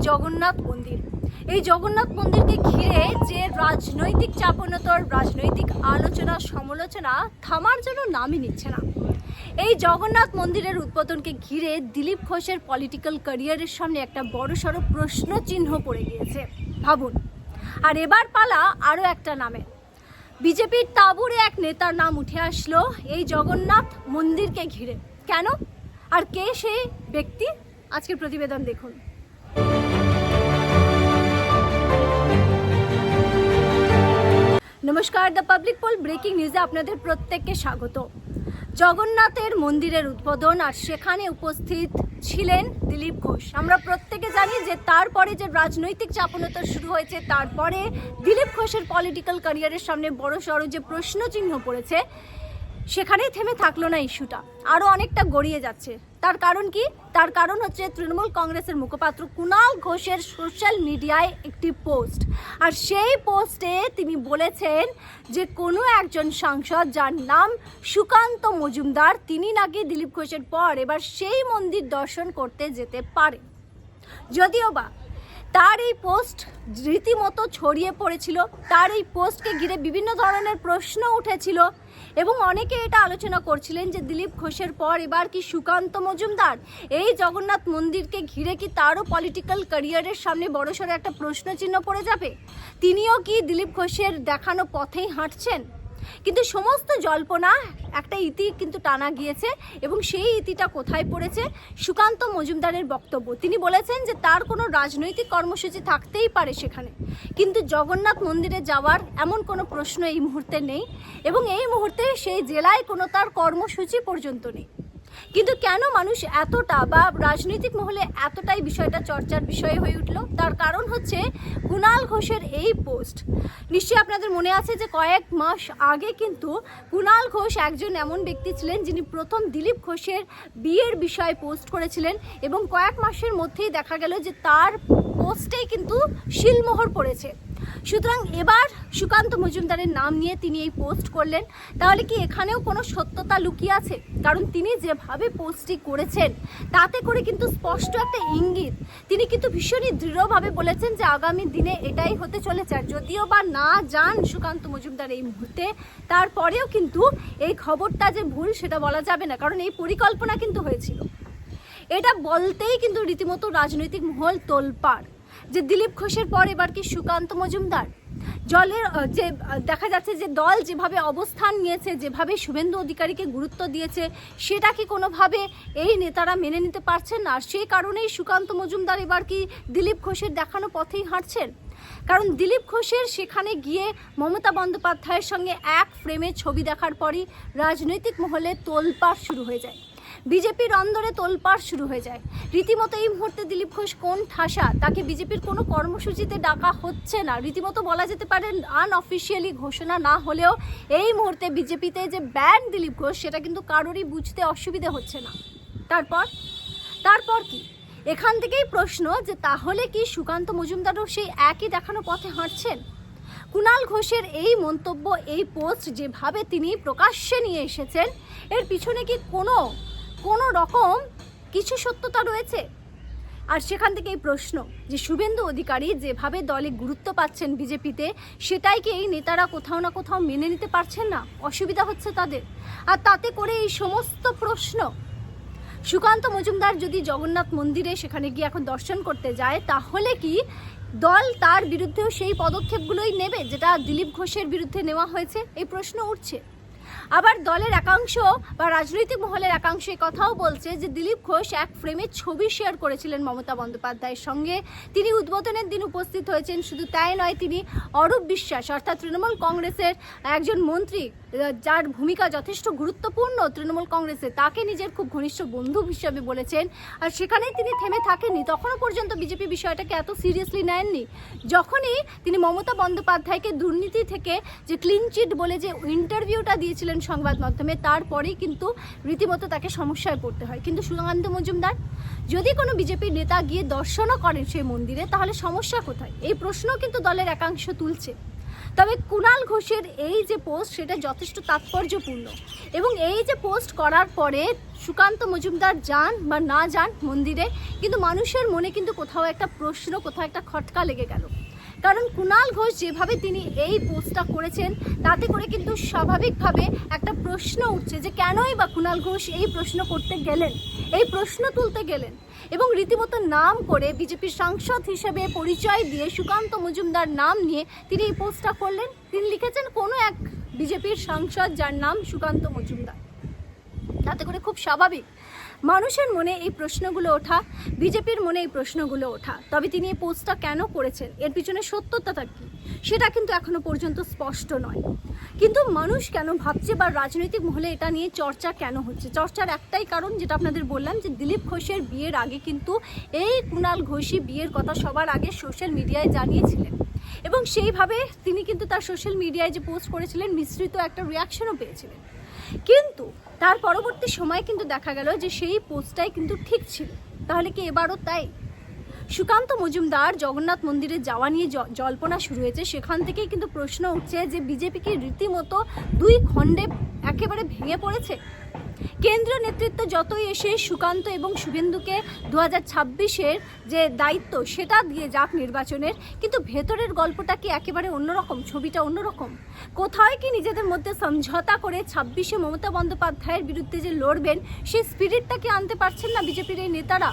জগন্নাথ মন্দির। এই জগন্নাথ মন্দিরকে ঘিরে যে রাজনৈতিক চাপনতর রাজনৈতিক আলোচনা, সমালোচনা থামার জন্য নামই নিচ্ছে না। এই জগন্নাথ মন্দিরের উদ্বোধনকে ঘিরে দিলীপ ঘোষের পলিটিক্যাল ক্যারিয়ারের সামনে একটা বড়সড় প্রশ্ন চিহ্ন পড়ে গিয়েছে। ভাবুন। আর এবার পালা আরও একটা নামে। বিজেপির তাবুরে এক নেতার নাম উঠে আসলো এই জগন্নাথ মন্দিরকে ঘিরে। কেন? আর কে সেই ব্যক্তি? আজকের প্রতিবেদন দেখুন। নমস্কার, দ্য পাবলিক পোল ব্রেকিং নিউজে আপনাদের প্রত্যেককে স্বাগত। জগন্নাথের মন্দিরের উদ্বোধন আর সেখানে উপস্থিত ছিলেন দিলীপ ঘোষ। আমরা প্রত্যেকে জানি যে তারপরে যে রাজনৈতিক চাপনতা শুরু হয়েছে, তারপরে দিলীপ ঘোষের পলিটিক্যাল ক্যারিয়ারের সামনে বড় সড়ো যে প্রশ্নচিহ্ন পড়েছে সেখানেই থেমে থাকল না ইস্যুটা। আরও অনেকটা গড়িয়ে যাচ্ছে। তার কারণ কি? তার কারণ হচ্ছে তৃণমূল কংগ্রেসের মুখপাত্র কুণাল ঘোষের সোশ্যাল মিডিয়ায় একটি পোস্ট। আর সেই পোস্টে তিনি বলেছেন যে কোনো একজন সাংসদ যার নাম সুকান্ত মজুমদার, তিনি নাকি দিলীপ ঘোষের পর এবার সেই মন্দির দর্শন করতে যেতে পারে। যদিও বা তার এই পোস্ট রীতিমতো ছড়িয়ে পড়েছিল, তার এই পোস্টকে ঘিরে বিভিন্ন ধরনের প্রশ্ন উঠেছিল এবং অনেকে এটা আলোচনা করছিলেন যে দিলীপ ঘোষের পর এবার কি সুকান্ত মজুমদার, এই জগন্নাথ মন্দিরকে ঘিরে কি তারও পলিটিক্যাল ক্যারিয়ারের সামনে বড়সড় একটা প্রশ্ন চিহ্ন পড়ে যাবে? তিনিও কি দিলীপ ঘোষের দেখানো পথেই হাঁটছেন? কিন্তু সমস্ত জল্পনা একটা ইতি কিন্তু টানা গিয়েছে এবং সেই ইতিটা কোথায় পড়েছে সুকান্ত মজুমদারের বক্তব্য। তিনি বলেছেন যে তার কোনো রাজনৈতিক কর্মসূচি থাকতেই পারে সেখানে, কিন্তু জগন্নাথ মন্দিরে যাওয়ার এমন কোনো প্রশ্ন এই মুহূর্তে নেই এবং এই মুহূর্তে সেই জেলায় কোনো তার কর্মসূচি পর্যন্ত নেই। কিন্তু কেন মানুষ এতটা বা রাজনৈতিক মহলে এতটাই বিষয়টা চর্চার বিষয় হয়ে উঠল? তার কারণ হচ্ছে কুণাল ঘোষের এই পোস্ট। নিশ্চয়ই আপনাদের মনে আছে যে কয়েক মাস আগে কিন্তু কুণাল ঘোষ একজন এমন ব্যক্তি ছিলেন যিনি প্রথম দিলীপ ঘোষের বিয়ের বিষয়ে পোস্ট করেছিলেন এবং কয়েক মাসের মধ্যেই দেখা গেল যে তার পোস্টেই কিন্তু শিলমোহর পড়েছে। সুতরাং এবার সুকান্ত মজুমদারের নাম নিয়ে তিনি এই পোস্ট করলেন। তাহলে কি এখানেও কোনো সত্যতা লুকিয়ে আছে? কারণ তিনি যেভাবে পোস্টটি করেছেন, তাতে করে কিন্তু স্পষ্ট একটা ইঙ্গিত। তিনি কিন্তু ভীষণই দৃঢ়ভাবে বলেছেন যে আগামী দিনে এটাই হতে চলেছে। আর যদিও বা না যান সুকান্ত মজুমদার এই মুহূর্তে, তারপরেও কিন্তু এই খবরটা যে ভুল সেটা বলা যাবে না, কারণ এই পরিকল্পনা কিন্তু হয়েছিল। এটা বলতেই কিন্তু রীতিমতো রাজনৈতিক মহল তোলপাড়। যে দিলীপ ঘোষের পর এবার কি সুকান্ত মজুমদার? জলের যে দেখা যাচ্ছে যে দল যেভাবে অবস্থান নিয়েছে, যেভাবে শুভেন্দু অধিকারীকে গুরুত্ব দিয়েছে, সেটা কি কোনোভাবে এই নেতারা মেনে নিতে পারছেন না? সেই কারণেই সুকান্ত মজুমদার এবার কি দিলীপ ঘোষের দেখানো পথেই হাঁটছেন? কারণ দিলীপ ঘোষের সেখানে গিয়ে মমতা বন্দ্যোপাধ্যায়ের সঙ্গে এক ফ্রেমে ছবি দেখার পরই রাজনৈতিক মহলে তোলপাড় শুরু হয়ে যায়। বিজেপির অন্দরে তোলপাড় শুরু হয়ে যায়। রীতিমতো এই মুহূর্তে দিলীপ ঘোষ কোন ঠাসা? তাকে বিজেপির কোনো কর্মসূচিতে ডাকা হচ্ছে না। রীতিমতো বলা যেতে পারে আনঅফিসিয়ালি ঘোষণা না হলেও এই মুহূর্তে বিজেপিতে যে ব্যান দিলীপ ঘোষ, সেটা কিন্তু কারোরই বুঝতে অসুবিধে হচ্ছে না। তারপর? তারপর কি? এখান থেকেই প্রশ্ন যে তাহলে কি সুকান্ত মজুমদারও সেই একই দেখানো পথে হাঁটছেন? কুণাল ঘোষের এই মন্তব্য, এই পোস্ট যেভাবে তিনি প্রকাশ্যে নিয়ে এসেছেন, এর পিছনে কি কোনো কোনো রকম কিছু সত্যতা রয়েছে? আর সেখান থেকে এই প্রশ্ন যে শুভেন্দু অধিকারী যেভাবে দলে গুরুত্ব পাচ্ছেন বিজেপিতে, সেটাই কি এই নেতারা কোথাও না কোথাও মেনে নিতে পারছেন না? অসুবিধা হচ্ছে তাদের। আর তাতে করে এই সমস্ত প্রশ্ন? সুকান্ত মজুমদার যদি জগন্নাথ মন্দিরে সেখানে গিয়ে এখন দর্শন করতে যায়, তাহলে কি দল তার বিরুদ্ধেও সেই পদক্ষেপগুলোই নেবে যেটা দিলীপ ঘোষের বিরুদ্ধে নেওয়া হয়েছে? এই প্রশ্ন উঠছে। আবার দলের একাংশ বা রাজনৈতিক মহলের একাংশ কথাও বলছে যে দিলীপ ঘোষ এক ফ্রেমে ছবি শেয়ার করেছিলেন মমতা বন্দ্যোপাধ্যায়ের সঙ্গে। তিনি উদ্বোধনের দিন উপস্থিত হয়েছেন, শুধু তাই নয়, তিনি অরূপ বিশ্বাস, অর্থাৎ তৃণমূল কংগ্রেসের একজন মন্ত্রী যার ভূমিকা যথেষ্ট গুরুত্বপূর্ণ, তৃণমূল কংগ্রেসে তাকে নিজের খুব ঘনিষ্ঠ বন্ধু হিসাবে বলেছেন। আর সেখানেই তিনি থেমে থাকেননি। তখনও পর্যন্ত বিজেপি বিষয়টাকে এত সিরিয়াসলি নেননি। যখনই তিনি মমতা বন্দ্যোপাধ্যায়কে দুর্নীতি থেকে যে ক্লিন চিট বলে যে ইন্টারভিউটা দিয়েছিলেন সংবাদ মাধ্যমে, তারপরেই কিন্তু রীতিমতো তাকে সমস্যায় পড়তে হয়। কিন্তু সুকান্ত মজুমদার, যদি কোনো বিজেপির নেতা গিয়ে দর্শনও করেন সেই মন্দিরে, তাহলে সমস্যা কোথায়? এই প্রশ্নও কিন্তু দলের একাংশ তুলছে। তবে কুণাল ঘোষের এই যে পোস্ট, সেটা যথেষ্ট তাৎপর্যপূর্ণ। এবং এই যে পোস্ট করার পরে সুকান্ত মজুমদার যান বা না যান মন্দিরে, কিন্তু মানুষের মনে কিন্তু কোথাও একটা প্রশ্ন, কোথাও একটা খটকা লেগে গেল। কারণ কুণাল ঘোষ যেভাবে তিনি এই পোস্টটা করেছেন, তাতে করে কিন্তু স্বাভাবিকভাবে একটা প্রশ্ন উঠছে যে কেনই বা কুণাল ঘোষ এই প্রশ্ন করতে গেলেন? এই প্রশ্ন তুলতে গেলেন। এবং রীতিমতো নাম করে বিজেপির সাংসদ হিসেবে পরিচয় দিয়ে সুকান্ত মজুমদার নাম নিয়ে তিনি এই পোস্টটা করলেন। তিনি লিখেছেন, কোনো এক বিজেপির সাংসদ যার নাম সুকান্ত মজুমদার। তাতে করে খুব স্বাভাবিক। মানুষের মনে এই প্রশ্নগুলো ওঠা, বিজেপির মনে এই প্রশ্নগুলো ওঠা, তবে তিনি এই পোস্টটা কেন করেছেন? এর পিছনে সত্যতাটা কী? সেটা কিন্তু এখনও পর্যন্ত স্পষ্ট নয়। কিন্তু মানুষ কেন ভাবছে বা রাজনৈতিক মহলে এটা নিয়ে চর্চা কেন হচ্ছে? চর্চার একটাই কারণ যেটা আপনাদের বললাম যে দিলীপ ঘোষের বিয়ের আগে কিন্তু এই কুণাল ঘোষই বিয়ের কথা সবার আগে সোশ্যাল মিডিয়ায় জানিয়েছিলেন। এবং সেইভাবে তিনি কিন্তু তার সোশ্যাল মিডিয়ায় যে পোস্ট করেছিলেন, মিশ্রিত একটা রিয়াকশনও পেয়েছিলেন। কিন্তু তার পরবর্তী সময় কিন্তু দেখা গেল যে সেই পোস্টটাই কিন্তু ঠিক ছিল। তাহলে কি এবারও তাই? সুকান্ত মজুমদার জগন্নাথ মন্দিরে যাওয়া নিয়ে জল্পনা শুরু হয়েছে। সেখান থেকেই কিন্তু প্রশ্ন উঠছে যে বিজেপি কি রীতিমতো দুই খণ্ডে একেবারে ভেঙে পড়েছে? কেন্দ্রীয় নেতৃত্ব যতই এসে সুকান্ত এবং শুভেন্দুকে দু হাজার ছাব্বিশের যে দায়িত্ব, সেটা দিয়ে যাক নির্বাচনের, কিন্তু ভেতরের গল্পটা কি একেবারে অন্যরকম? ছবিটা অন্যরকম? কোথায় কি নিজেদের মধ্যে সমঝোতা করে ছাব্বিশে মমতা বন্দ্যোপাধ্যায়ের বিরুদ্ধে যে লড়বেন, সেই স্পিরিটটা কি আনতে পারছেন না বিজেপির এই নেতারা?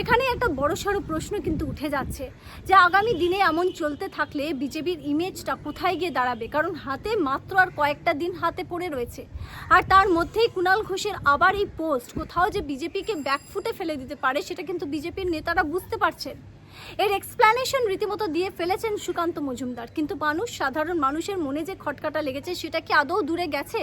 এখানে একটা বড়সড় প্রশ্ন কিন্তু উঠে যাচ্ছে যে আগামী দিনে এমন চলতে থাকলে বিজেপির ইমেজটা কোথায় গিয়ে দাঁড়াবে? কারণ হাতে মাত্র আর কয়েকটা দিন হাতে পড়ে রয়েছে। আর তার মধ্যেই কুণাল ঘোষের আবার এই পোস্ট কোথাও যে বিজেপিকে ব্যাকফুটে ফেলে দিতে পারে, সেটা কিন্তু বিজেপির নেতারা বুঝতে পারছেন। এর এক্সপ্লানেশন রীতিমতো দিয়ে ফেলেছেন সুকান্ত মজুমদার। কিন্তু মানুষ, সাধারণ মানুষের মনে যে খটকাটা লেগেছে, সেটা কি আদৌ দূরে গেছে?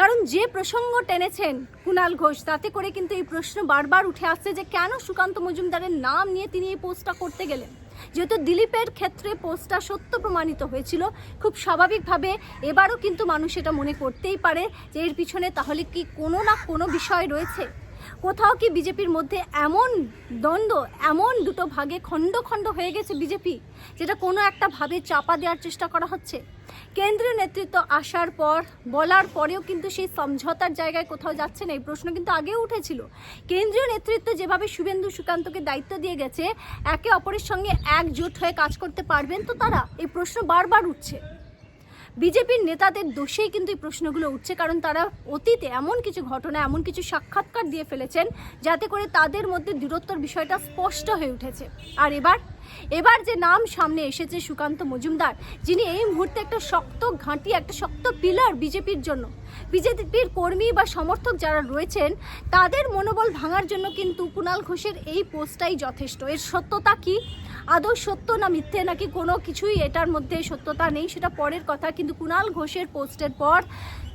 কারণ যে প্রসঙ্গ টেনেছেন কুণাল ঘোষ, তাতে করে কিন্তু এই প্রশ্ন বারবার উঠে আসছে যে কেন সুকান্ত মজুমদারের নাম নিয়ে তিনি এই পোস্টটা করতে গেলেন? যেহেতু দিলীপের ক্ষেত্রে পোস্টটা সত্য প্রমাণিত হয়েছিল, খুব স্বাভাবিকভাবে এবারও কিন্তু মানুষ এটা মনে করতেই পারে যে এর পিছনে তাহলে কি কোনো না কোনো বিষয় রয়েছে? কোথাও কি বিজেপির মধ্যে এমন দ্বন্দ্ব, এমন দুটো ভাগে খণ্ড খণ্ড হয়ে গেছে বিজেপি, যেটা কোনো একটা ভাবে চাপা দেওয়ার চেষ্টা করা হচ্ছে? কেন্দ্রীয় নেতৃত্ব আসার পর, বলার পরেও কিন্তু সেই সমঝোতার জায়গায় কোথাও যাচ্ছে না এই প্রশ্ন কিন্তু আগেও উঠেছিল। কেন্দ্রীয় নেতৃত্ব যেভাবে শুভেন্দু সুকান্তকে দায়িত্ব দিয়ে গেছে, একে অপরের সঙ্গে একজোট হয়ে কাজ করতে পারবেন তো তারা? এই প্রশ্ন বারবার উঠছে। বিজেপির নেতাদের দোষেই কিন্তু এই প্রশ্নগুলো উঠছে, কারণ তারা অতীতে এমন কিছু ঘটনা, এমন কিছু সাক্ষাৎকার দিয়ে ফেলেছেন যাতে করে তাদের মধ্যে দূরত্বর বিষয়টা স্পষ্ট হয়ে উঠেছে। আর এবার এবার যে নাম সামনে এসেছে সুকান্ত মজুমদার, যিনি এই মুহূর্তে একটা শক্ত ঘাঁটি, একটা শক্ত পিলার বিজেপির জন্য, বিজেপির কর্মী বা সমর্থক যারা রয়েছেন, তাদের মনোবল ভাঙার জন্য কিন্তু কুণাল ঘোষের এই পোস্টটাই যথেষ্ট। এর সত্যতা কি? আদৌ সত্য না মিথ্যে নাকি কোনো কিছুই এটার মধ্যে সত্যতা নেই সেটা পরের কথা। কিন্তু কুণাল ঘোষের পোস্টের পর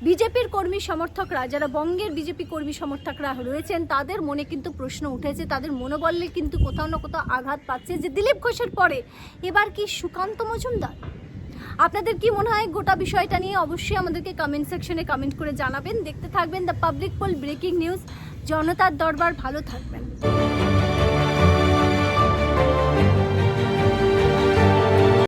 বিজেপির কর্মী সমর্থকরা, যারা বঙ্গের বিজেপি কর্মী সমর্থকরা রয়েছেন, তাদের মনে কিন্তু প্রশ্ন উঠেছে, তাদের মনোবলে কিন্তু কোথাও না কোথাও আঘাত পাচ্ছে যে দিলীপ ঘোষের পরে এবার কি সুকান্ত মজুমদার? আপনাদের কি মনে হয় গোটা বিষয়টা নিয়ে? অবশ্যই আমাদেরকে কমেন্ট সেকশনে কমেন্ট করে জানাবেন। দেখতে থাকবেন the public poll breaking news জনতার দরবার, ভালো থাকবেন।